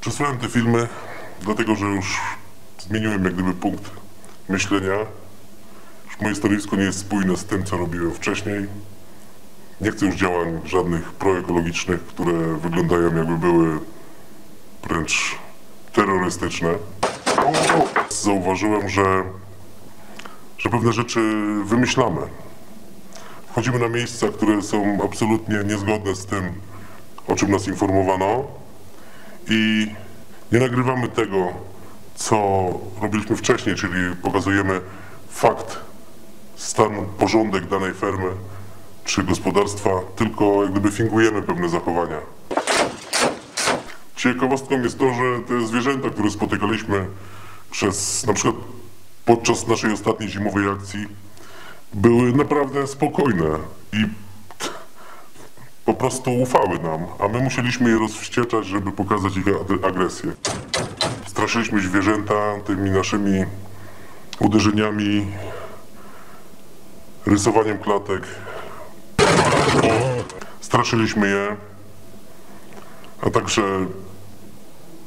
Przesłałem te filmy, dlatego że już zmieniłem jak gdyby punkt myślenia. Już moje stanowisko nie jest spójne z tym, co robiłem wcześniej. Nie chcę już działań żadnych proekologicznych, które wyglądają jakby były wręcz terrorystyczne. Zauważyłem, że, że pewne rzeczy wymyślamy. Wchodzimy na miejsca, które są absolutnie niezgodne z tym, o czym nas informowano i nie nagrywamy tego, co robiliśmy wcześniej, czyli pokazujemy fakt, stan, porządek danej fermy czy gospodarstwa, tylko jak gdyby fingujemy pewne zachowania. Ciekawostką jest to, że te zwierzęta, które spotykaliśmy przez, na przykład podczas naszej ostatniej zimowej akcji, były naprawdę spokojne i po prostu ufały nam, a my musieliśmy je rozwścieczać, żeby pokazać ich ag- agresję. Straszyliśmy zwierzęta tymi naszymi uderzeniami, rysowaniem klatek. Straszyliśmy je, a także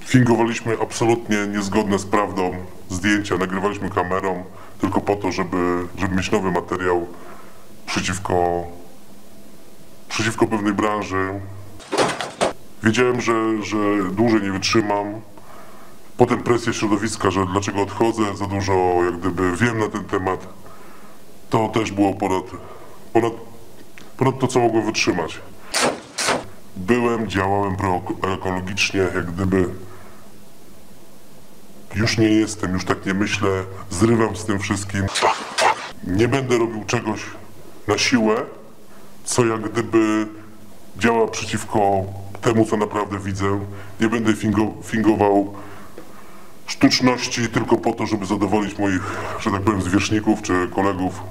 fingowaliśmy absolutnie niezgodne z prawdą zdjęcia, nagrywaliśmy kamerą tylko po to, żeby, żeby mieć nowy materiał przeciwko, przeciwko pewnej branży. Wiedziałem, że, że dłużej nie wytrzymam. Potem presja środowiska, że dlaczego odchodzę, za dużo jak gdyby wiem na ten temat. To też było ponad, ponad, ponad to, co mogłem wytrzymać. Byłem, działałem proekologicznie, jak gdyby już nie jestem, już tak nie myślę, zrywam z tym wszystkim. Nie będę robił czegoś na siłę, co jak gdyby działa przeciwko temu, co naprawdę widzę. Nie będę fingo, fingował sztuczności tylko po to, żeby zadowolić moich, że tak powiem, zwierzchników czy kolegów.